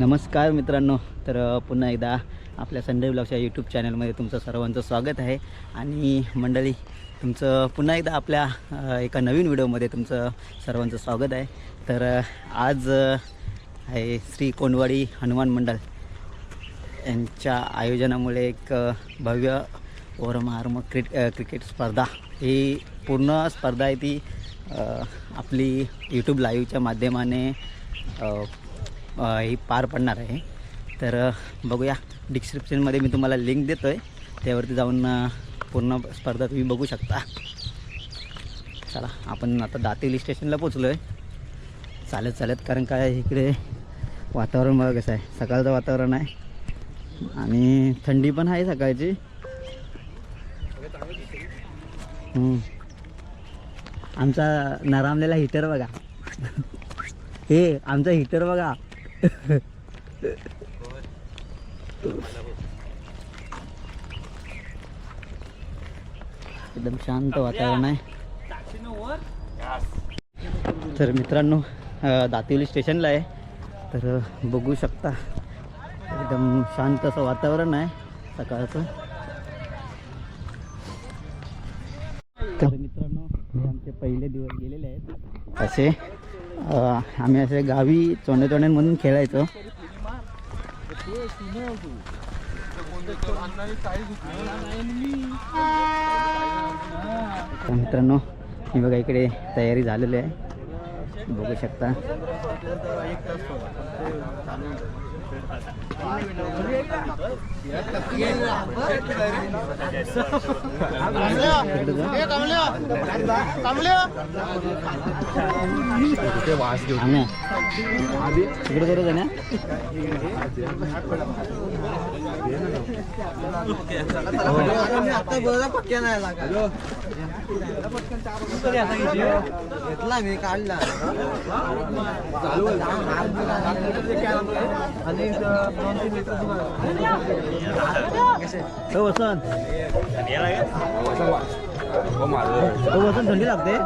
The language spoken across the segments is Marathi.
नमस्कार मित्रांनो. तर पुन्हा एकदा आपल्या संडे ब्लॉगच्या यूट्यूब चॅनलमध्ये तुमचं सर्वांचं स्वागत आहे. आणि मंडळी तुमचं पुन्हा एकदा आपल्या एका नवीन व्हिडिओमध्ये तुमचं सर्वांचं स्वागत आहे. तर आज आहे श्री कोंडवाडी हनुमान मंडळ. यांच्या आयोजनामुळे एक भव्य ओरमार्म क्रिट क्रिकेट स्पर्धा. ही पूर्ण स्पर्धा आहे ती आपली यूट्यूब लाईव्हच्या माध्यमाने ही पार पडणार आहे. तर बघूया. डिस्क्रिप्शनमध्ये मी तुम्हाला लिंक देतो आहे त्यावरती जाऊन पूर्ण स्पर्धा तुम्ही बघू शकता. चला आपण आता दातेली स्टेशनला पोचलो आहे चालत चालत कारण काय इकडे वातावरण बघा कसं आहे. सकाळचं वातावरण आहे. आणि थंडी पण आहे सकाळची. आमचा नरामलेला हिटर बघा. हे आमचा हिटर बघा. एकदम शांत वातावरण आहे. तर मित्रांनो दातिवली स्टेशनला आहे. तर बघू शकता. एकदम शांत असं वातावरण आहे सकाळचं. तर आमचे पहिले दिवस गेलेले आहेत. असे आम्ही असे गावी चोंडे चोंड्यांमधून खेळायचो. मित्रांनो मी बघा इकडे तयारी झालेली आहे. बघू शकता. आम्ही तिकडे करू ना घेतला मी काढला आणि दोन घेतला मी काढला वसन थंडी लागते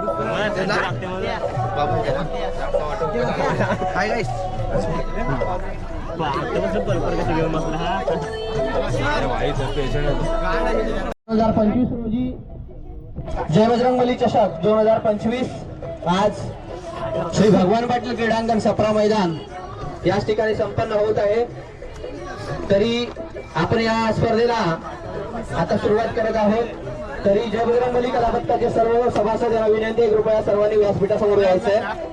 दोन हजार पंचवीस रोजी जय बजरंगबली चषक दोन हजार पंचवीस. आज श्री भगवान पाटील क्रीडांगण सप्रा मैदान याच ठिकाणी संपन्न होत आहे. तरी आपण या स्पर्धेला आता सुरुवात करत आहोत. तरी जय बजरंगबली कलापत्ताचे सर्व सभासद यांना विनंती कृपया सर्वांनी व्यासपीठासमोर यायचं आहे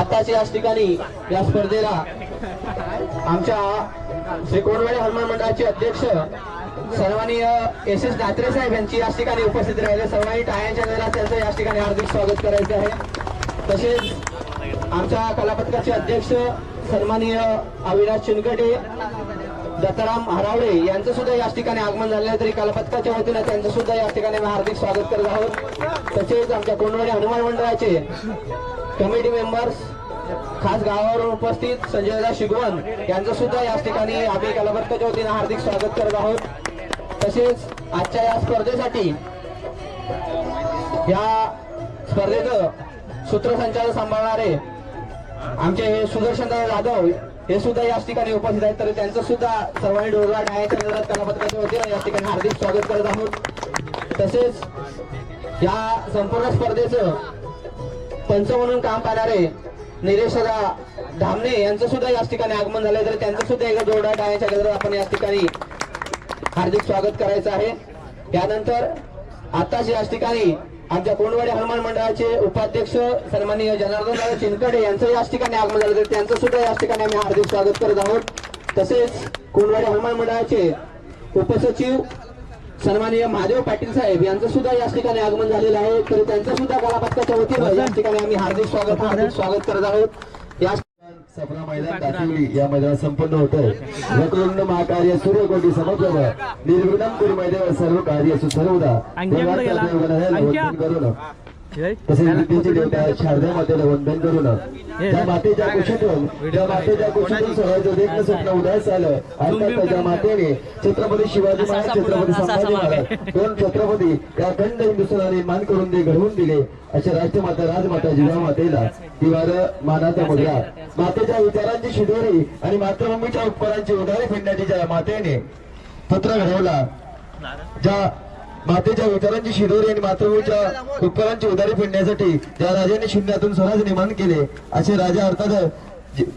आताच याच ठिकाणी या स्पर्धेला आमच्या श्री कोणवाडी हनुमान मंडळाचे अध्यक्ष सर्वांनी एस एस दात्रे साहेब यांची याच ठिकाणी उपस्थित राहिले सर्वांनी टाळ्यांच्या वेळेला त्यांचं याच ठिकाणी हार्दिक स्वागत करायचं आहे. तसेच आमच्या कलापथकाचे अध्यक्ष सन्माननीय अविनाश चिनकटे दत्ताराम हरावडे यांचं सुद्धा याच ठिकाणी आगमन झालेलं आहे. तरी कलापथकाच्या वतीनं त्यांचं सुद्धा याच ठिकाणी आम्ही हार्दिक स्वागत करत आहोत. तसेच आमच्या कोंडवाडी हनुमान मंडळाचे कमिटी मेंबर्स खास गावावरून उपस्थित संजयदा शिगवण यांचं सुद्धा याच ठिकाणी आम्ही कलापथकाच्या वतीनं हार्दिक स्वागत करत आहोत. तसेच आजच्या या स्पर्धेसाठी या स्पर्धेचं सूत्रसंचालन सांभाळणारे आमचे हे सुदर्शनदादा जाधव हे सुद्धा याच ठिकाणी उपस्थित आहेत. तर त्यांचं सुद्धा सर्वांनी डोरला न्यायाच्या नजरात होते वतीनं ठिकाणी हार्दिक स्वागत करत आहोत. तसेच या संपूर्ण स्पर्धेचं पंच म्हणून काम पाहणारे निलेशदा धामणे यांचं सुद्धा याच ठिकाणी आगमन झालंय. तर त्यांचं सुद्धा एका जोरदार टाळ्याच्या गजरात आपण याच ठिकाणी हार्दिक स्वागत करायचं आहे. त्यानंतर आताच याच ठिकाणी आमच्या कोंडवाडी हनुमान मंडळाचे उपाध्यक्ष सन्माननीय जनार्दन चिनकडे यांचं याच ठिकाणी आगमन झालं. तर त्यांचं सुद्धा याच ठिकाणी आम्ही हार्दिक स्वागत करत आहोत. तसेच कोंडवाडी हनुमान मंडळाचे उपसचिव सन्माननीय महादेव पाटील साहेब यांचं सुद्धा याच ठिकाणी आगमन झालेलं आहे. तर त्यांचं सुद्धा कलापथकाच्या वतीनं याच ठिकाणी आम्ही हार्दिक स्वागत हार्दिक स्वागत करत आहोत. या सपना मैदान दाखवली. या मैदानात संपन्न होत आहे वक्रतुंड महाकार्य सूर्यकोटी समप्रभ निर्विघ्नं कुरु मैदेव सर्व कार्य कुठे गेला? अंक्या? करून तसेच विद्येची देवता शारदा मातेला वंदन करून त्या मातेच्या कुशीतून त्या मातेच्या कुशीतून स्वराज्य देखणं स्वप्न उदास आलं अर्थात त्याच्या मातेने छत्रपती शिवाजी महाराज छत्रपती संभाजी महाराज दोन छत्रपती या अखंड हिंदुस्थानाने मान करून दे घडवून दिले अशा राष्ट्रमाता राजमाता जिजा मातेला दिवार मानाचा मुद्रा मातेच्या विचारांची शिदोरी आणि मातृभूमीच्या उपकारांची उधारी फेडण्याची ज्या मातेने पुत्र घडवला ज्या मातेच्या विचारांची शिदोरी आणि मातृभूमीच्या उपकारांची उधारी फेडण्यासाठी ज्या राजाने शून्यातून स्वराज निर्माण केले. असे राजा अर्थात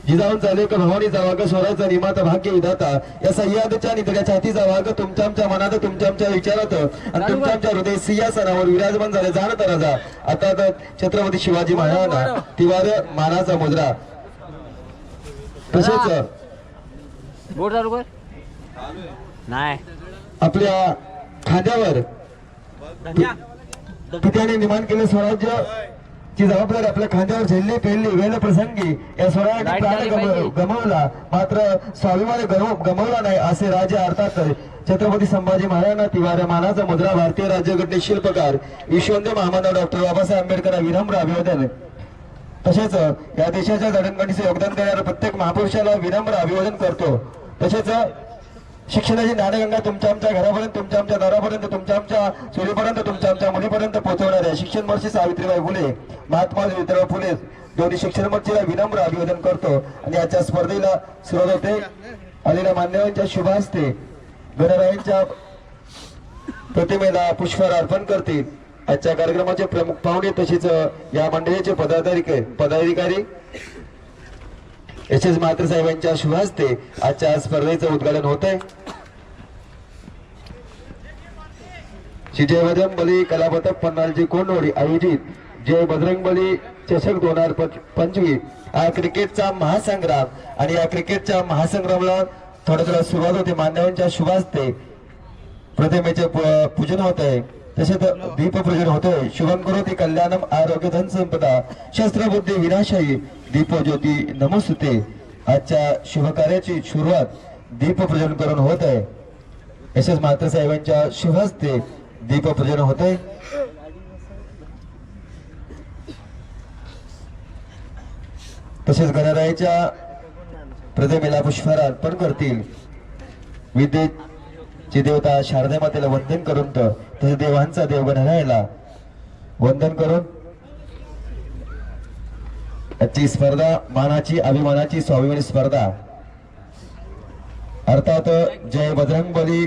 जिजाऊन चाले का भवानीचा वाग स्वराचा निमाता भाग्य विधाता या सह्यादच्या निधड्या छातीचा वाग तुमच्या आमच्या मनात तुमच्या आमच्या विचारात आणि तुमच्या आमच्या हृदय सिंहासनावर विराजमान झाले. जाणत राजा. आता तर छत्रपती शिवाजी महाराजांना तिवार मानाचा मुद्रा तसेच नाही आपल्या खांद्यावर निर्माण केले स्वराज्य. ची जबाबदारी आपल्या खांद्यावर झेलली पेलली वेळ प्रसंगी. या स्वराज्याने प्राण. गमावला. मात्र स्वाभिमान गम- गमावला नाही असे राजे अर्थात छत्रपती संभाजी महाराजांना तिवाऱ्या मानाचा मुद्रा भारतीय राज्यघटने शिल्पकार विश्वंत महामानव डॉक्टर बाबासाहेब आंबेडकर विनम्र अभिवादन. तसेच या देशाच्या जडणघडणीचे योगदान देणाऱ्या प्रत्येक महापुरुषाला विनम्र अभिवादन करतो. तसेच शिक्षणाची ज्ञानगंगा तुमच्या आमच्या घरापर्यंत तुमच्या आमच्या दारापर्यंत तुमच्या आमच्या चोरीपर्यंत तुमच्या आमच्या मुलीपर्यंत पोहोचवणार आहे. शिक्षण महर्षी सावित्रीबाई फुले महात्मा ज्योतिराव फुले दोन्ही शिक्षण महर्षीला विनम्र अभिवादन करतो आणि याच्या स्पर्धेला सुरुवात होते. आलेल्या मान्यवांच्या शुभ हस्ते गणरायांच्या प्रतिमेला पुष्पहार अर्पण करतील. आजच्या कार्यक्रमाचे प्रमुख पाहुणे तसेच या मंडळीचे पदाधिकारी पदाधिकारी एस एस मात्र साहेबांच्या शुभ हस्ते आजच्या स्पर्धेचं उद्घाटन होत आहे श्री जय बजरंग बली कलापथक पन्नालजी कोंडवडी आयोजित जय बजरंग बली चषक दोन हजार पंचवीस. हा क्रिकेटचा महासंग्राम आणि या क्रिकेटच्या महासंग्रामला थोड्या थोडा सुरुवात होते मान्यवांच्या शुभास्ते. प्रतिमेचे पूजन होत. आहे तसेच दीपपूजन होतोय शुभम करोती कल्याणम आरोग्य धन संपदा. शस्त्रबुद्धी विनाशायी दीपज्योती नमस्ते आजच्या शुभकार्याची सुरुवात दीपपूजन करून होत आहे. एस एस मात्र साहेबांच्या शुभ हस्ते दीपपूजन होत. होते तसेच गणरायाच्या प्रतिमेला पुष्पहार अर्पण करतील. विद्येची देवता शारदा मातेला वंदन करून तर तसे देवांचा देव गणरायाला वंदन करून आजची स्पर्धा मानाची अभिमानाची स्वाभिमानी स्पर्धा. अर्थात जय बजरंग बली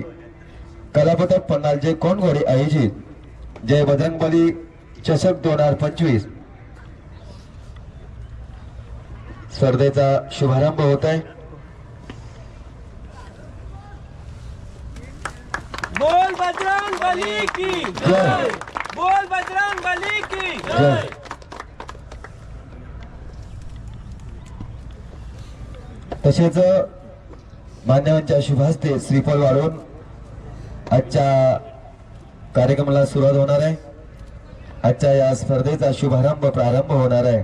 कलापथक पन्नालचे कोण घोडे आयोजित. जय बजरंग बली चषक दोन हजार पंचवीस. स्पर्धेचा शुभारंभ होत आहे. बोल बजरंग बली की. जय. बोल बजरंग बली की. जय. तसेच मान्यवांच्या शुभास्ते श्रीफळ वाढवून आजच्या कार्यक्रमाला सुरुवात होणार आहे. आजच्या या स्पर्धेचा शुभारंभ प्रारंभ होणार आहे.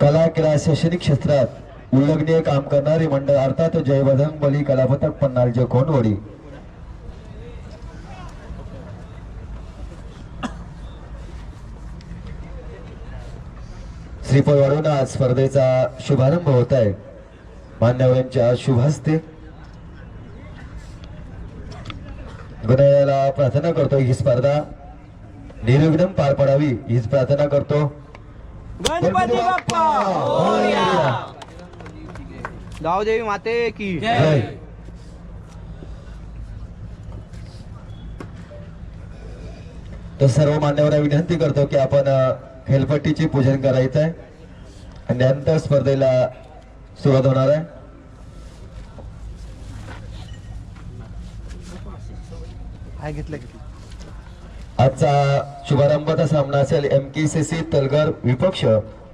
कला क्रीडा शैक्षणिक क्षेत्रात उल्लेखनीय काम करणारी मंडळ अर्थात जय बजरंग बली कलापथक पन्नालचे कोणवडी श्रीफळ वाढवून आज स्पर्धेचा शुभारंभ होत आहे. मान्यवरांच्या शुभ हस्ते गणयाला प्रार्थना करतो ही स्पर्धा. निर्विघ्न पार पडावी हीच प्रार्थना करतो. गणपती बाप्पा! मोरया. गावदेवी माते की। जय। तर सर्व मान्यवरांना विनंती करतो की आपण अ, खेळपट्टीचे पूजन करायचं आहे आणि त्यानंतर स्पर्धेला सुरुवात होणार आहे. आजचा शुभारंभाचा सामना असेल M K C C Talgar विपक्ष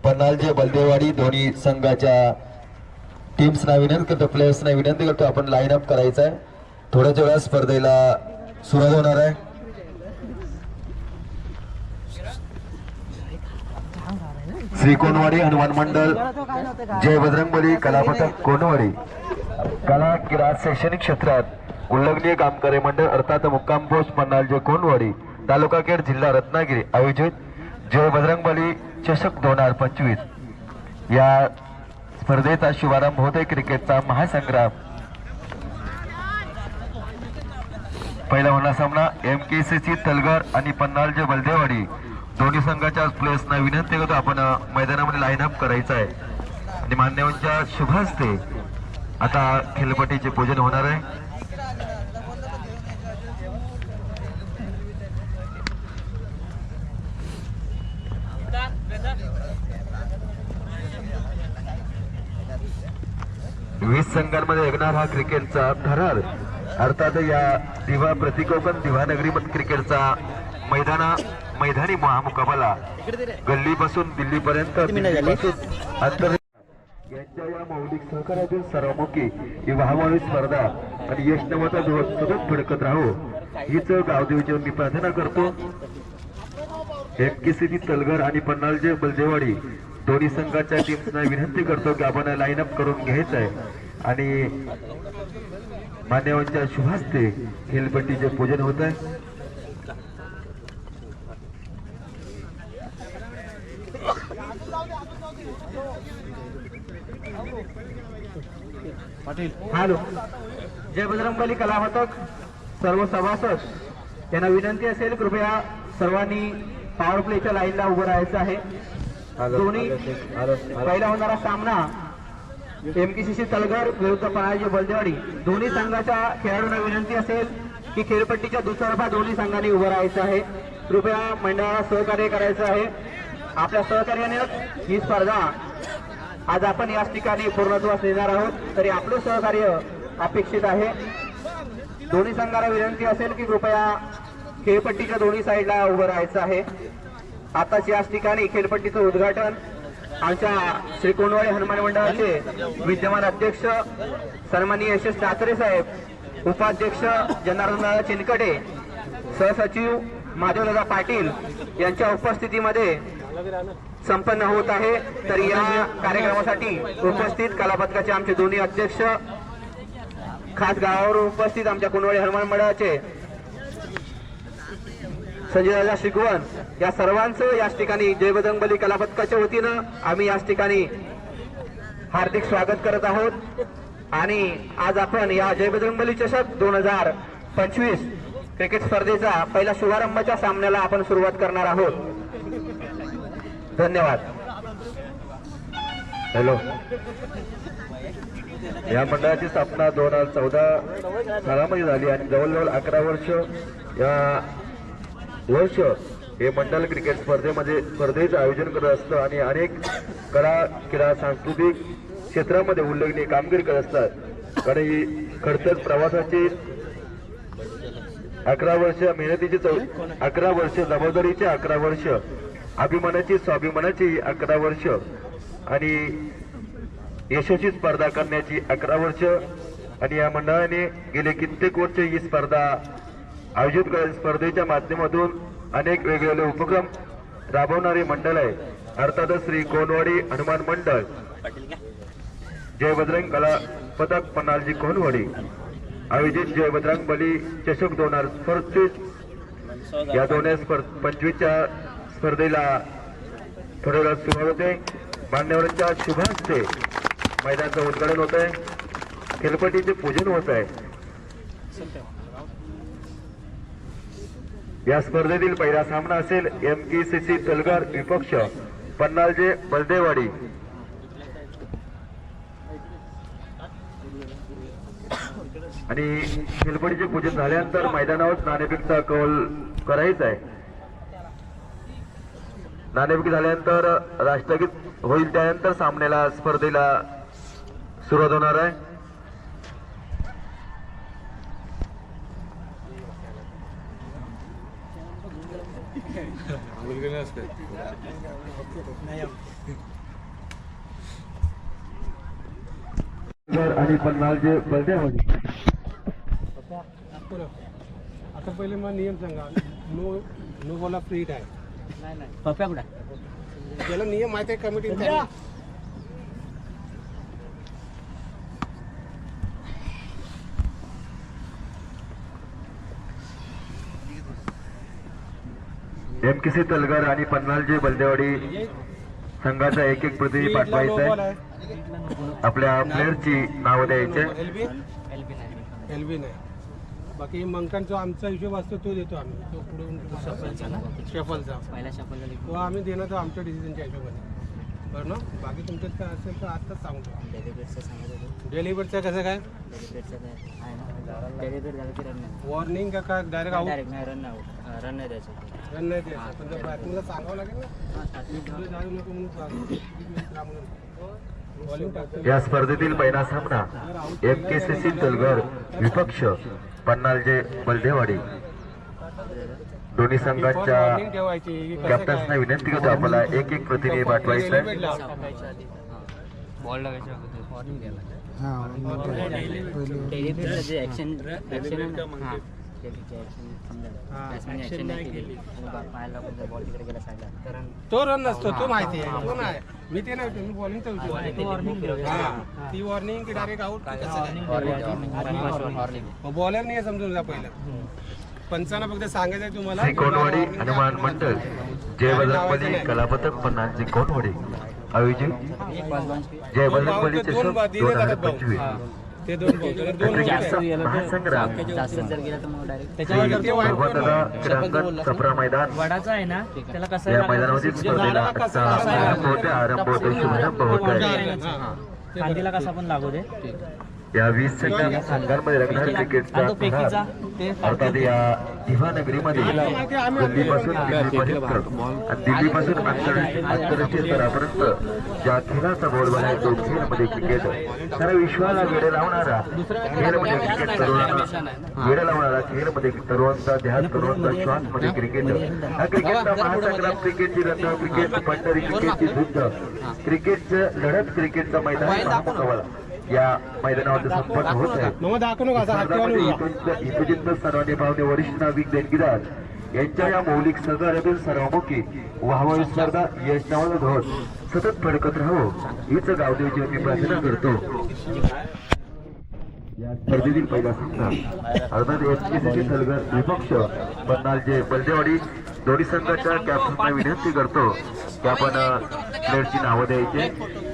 पन्हालजे बलदेवाडी दोन्ही संघाच्या टीम्सना विनंती करतो प्लेयर्सना विनंती करतो आपण लाईन अप करायचं आहे थोड्याच वेळा स्पर्धेला सुरुवात होणार आहे. श्रीकोणवाडी हनुमान मंडळ जय बजरंगबली कलापथक कोणवाडी कला क्रीडा शैक्षणिक क्षेत्रात उल्लेखनीय कामगारी मंडळ अर्थात मुक्काम पोस्ट मन्नाल जे कोणवाडी तालुका खेड जिल्हा रत्नागिरी आयोजित जय बजरंगबली चषक दोन हजार पंचवीस. या स्पर्धेचा शुभारंभ होतोय क्रिकेटचा महासंग्राम. पहिला होणार सामना M K C C Talgar आणि पन्नालजे बलदेवाडी दोन्ही संघाच्या प्लेयर्सना विनंती करतो आपण मैदानामध्ये लाईनअप करायचं आहे. आणि मान्यवांच्या शुभ हस्ते आता खेळपट्टीचे पूजन होणार आहे. वीस संघांमध्ये एकणार हा क्रिकेटचा थरार अर्थात या दिवा प्रतिकोकण दिवानगरी क्रिकेटचा मैदाना मैदानी महा- मुकाबला गल्लीपासून दिल्लीपर्यंत अंतर यांच्या या मौलिक सहकार्यातील सर्वमुखी ही वाहवाळी स्पर्धा आणि यश नावाचा दिवस सतत फडकत राहो हीच गावदेवीची मी प्रार्थना करतो. एमकेसीबी तलगर आणि पन्नालजे बलदेवाडी दोन्ही संघाच्या टीम्सना विनंती करतो की आपण लाईन अप करून घ्यायचं आहे आणि मान्यवांच्या शुभास्ते खेळपट्टीचे पूजन होत आहे. हॅलो. जय बजरंगबली कलापथक सर्व सभासद यांना विनंती असेल कृपया सर्वांनी पॉवर प्लेच्या लाईनला उभं राहायचं आहे. दोन्ही पहिला होणारा सामना एमकेसीसी तलगर विरुद्ध पणाजी बलदेवाडी. दोन्ही संघाच्या खेळाडूंना विनंती असेल की खेळपट्टीच्या दुतर्फा दोन्ही संघांनी उभं राहायचं आहे. कृपया मंडळाला सहकार्य करायचं आहे. आपल्या सहकार्याने ही स्पर्धा आज आपण याच ठिकाणी पूर्णत्वास नेणार आहोत. तरी आपलं सहकार्य अपेक्षित आहे. दोन्ही संघाला विनंती असेल की कृपया खेळपट्टीच्या दोन्ही साईडला उभं राहायचं आहे. आताच याच ठिकाणी खेळपट्टीचं उद्घाटन आमच्या श्री कोंडवाडी हनुमान मंडळाचे विद्यमान अध्यक्ष सन्माननीय यशस ठाकरे साहेब उपाध्यक्ष जनार्दन चिनकटे सहसचिव माधवदादा पाटील यांच्या उपस्थितीमध्ये संपन्न होत आहे. तर या कार्यक्रमासाठी उपस्थित कलापथकाचे आमचे दोन्ही अध्यक्ष खास गावावर उपस्थित आमच्या कुंडवाडी हनुमान मंडळाचे संजयदादा शिकवण या सर्वांचं याच ठिकाणी जय बजरंगबली कलापथकाच्या वतीनं आम्ही याच ठिकाणी हार्दिक स्वागत करत आहोत. आणि आज आपण या जय बजरंगबली चषक दोन हजार पंचवीस क्रिकेट स्पर्धेचा पहिल्या शुभारंभाच्या सामन्याला आपण सुरुवात करणार आहोत. धन्यवाद. हॅलो. या मंडळाची स्थापना दोन हजार चौदा सालामध्ये झाली आणि जवळजवळ अकरा वर्ष या वर्ष हे मंडळ क्रिकेट स्पर्धेमध्ये स्पर्धेचं आयोजन करत असतं आणि अनेक कला क्रीडा सांस्कृतिक क्षेत्रामध्ये उल्लेखनीय कामगिरी करत असतात. कारण ही खडतर प्रवासाची अकरा वर्ष मेहनतीची चौ अकरा वर्ष जबाबदारीची अकरा वर्ष अभिमानाची स्वाभिमानाची अकरा वर्ष आणि यशस्वी स्पर्धा करण्याची अकरा वर्ष. आणि या मंडळाने गेले कित्येक वर्ष ही स्पर्धा आयोजित स्पर्धेच्या माध्यमातून अनेक वेगवेगळे उपक्रम राबवणारे मंडळ आहे. अर्थातच श्री कोनवाडी हनुमान मंडळ. जय बजरंग कला पदक पन्नालजी कोनवाडी. आयोजित जय बजरंग बली चषक दोन हजार पंचवीस या दोन हजार पंचवीसच्या स्पर्धेला थोड्या वेळात सुरुवात होते. मान्यवरांच्या शुभ मैदानाचं उद्घाटन होत आहे खेळपट्टीचे पूजन होत आहे या स्पर्धेतील पहिला सामना असेल M K C C Talgar विपक्ष पन्नालजे बलदेवाडी. आणि खेळपट्टीचे पूजन झाल्यानंतर मैदानावर नाणेफेकचा कौल करायचा आहे. नाणेफेक झाल्यानंतर राष्ट्रगीत होईल त्यानंतर सामन्याला स्पर्धेला सुरुवात होणार आहे. आणि पन्नालजे बलदेवाडी आता पहिले मग नियम सांगा. नो नो बॉला फ्री आहे पप्प्या कुठं त्याला नियम माहिती आहे कमिटी एमकेसी तलगर आणि पन्नालजी बलदेवाडी संघाचा एक एक प्रतिनिधी पाठवायचा आहे. आपल्या प्लेअरची नावं द्यायचे. एलबी एलबी नाही. बाकी मंकांचा आमचा हिशोब असतो तो देतो आम्ही. तो पुढे शफलचा पहिला शपल झाली तो आम्ही देणार तो आमच्या डिसिजनच्या हिशोबाने. बरं ना? बाकी तुमच्यात काय असेल तर आत्ताच सांगतो डेलिव्हरचं कसं काय? झालं की रन वॉर्निंग का काय? डायरेक्ट आऊट डायरेक्ट नाही रन नाही आउट रन नाही द्यायचं. नाही द्यायचं पण त्या बॅटिंगला सांगावं लागेल ना मी पुढे जाऊ नको म्हणून सांगतो बॉलिंग टाकतो या स्पर्धेतील पहिला सामना एमकेसीसी तलगर विपक्ष पन्नालजे बलदेवाडी दोन्ही संघाच्या की कॅप्टन्सना विनंती करतो आपल्याला एक एक प्रतिनिधी पाठवायचा आहे वॉर्निंग हां बॅट्समॅन नाही केली. लागून बॉल तिकडे गेला साईडला तर. तो रन नसतो तो माहिती आहे. तो नाही मी ते नाही मी बॉलिंगचा विचार हा ती वॉर्निंग की डायरेक्ट आउट बॉलर नाही समजून जा पहिलं. पंचांना फक्त सांगायचं आहे तुम्हाला. त्रिकोणवाडी हनुमान मंडळ जय बजरंगबली कलापथक पन्नास त्रिकोणवाडी आयोजित जय बजरंगबली दोन चषक दिले दोन भाऊ. पंचवीस हा. ते दोन बॉल तर दोन क्रिकेटचा महासंग्राम जास्त जर गेला तर मग डायरेक्ट श्री सर्वदादा क्रीडांगण सप्रा मैदान. वडाचा आहे ना त्याला कसं या मैदानावरील स्पर्धेला आजचा आरंभ होते आरंभ होते शुभारंभ होत आहे. खांदीला कसा पण लागू दे? या वीस संघा संघांमध्ये रंगणार क्रिकेटचा अर्थात या दिवानगरीमध्ये दिल्लीपासून दिल्लीपर्यंत. दिल्लीपासून आंतरराष्ट्रीय स्तरापर्यंत ज्या खेळाचा बोल आहे तो खेळमध्ये क्रिकेट सारा विश्वाला वेळ लावणारा खेळमध्ये क्रिकेट तरुणांना वेळ लावणारा खेळमध्ये तरुणांचा ध्यान तरुणांचा श्वासमध्ये क्रिकेट. हा क्रिकेटचा महासंग्राम क्रिकेटची रंग क्रिकेटची पंढरी क्रिकेटची युद्ध क्रिकेटचं लढत क्रिकेटचा मैदान महामुकाबला या मैदानावर संपन्न होत आहे. इथुजित सर्वांनी पावणे वरिष्ठ नाविक देणगीदार. यांच्या या मौलिक सहकार्यातून सर्वमुखी वाहवाई स्पर्धा यश नावाला धोर सतत फडकत राहो हीच गावदेवची मी प्रार्थना करतो. या स्पर्धेतील पहिला सामना अर्थात एसकेसीची सलगर विपक्ष बन्नालचे बलदेवाडी दोन्ही संघाच्या कॅप्टनना विनंती करतो. की आपण प्लेअरची नावं द्यायची.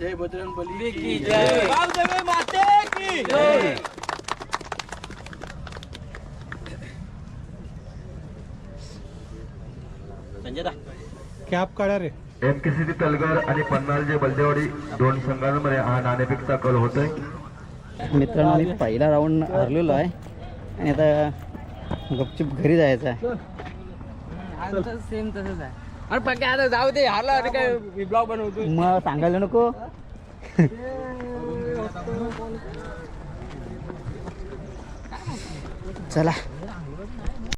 जय बजरंग बली की जय. गावदेवी माते की जय. संजय दा. कॅप काढा रे. एमकेसीची तलगर आणि पन्नालजे बलदेवाडी दोन संघांमध्ये हा नाणेफेकचा कल होतोय. मित्रांनो मी पहिला राऊंड हरलेलो आहे. आणि आता गपचूप घरी जायचं आहे. सेम तसंच आहे. अरे पक्के आता जाऊ दे हारला अरे काय ब्लॉग बनवतो मग सांगायला नको. चला.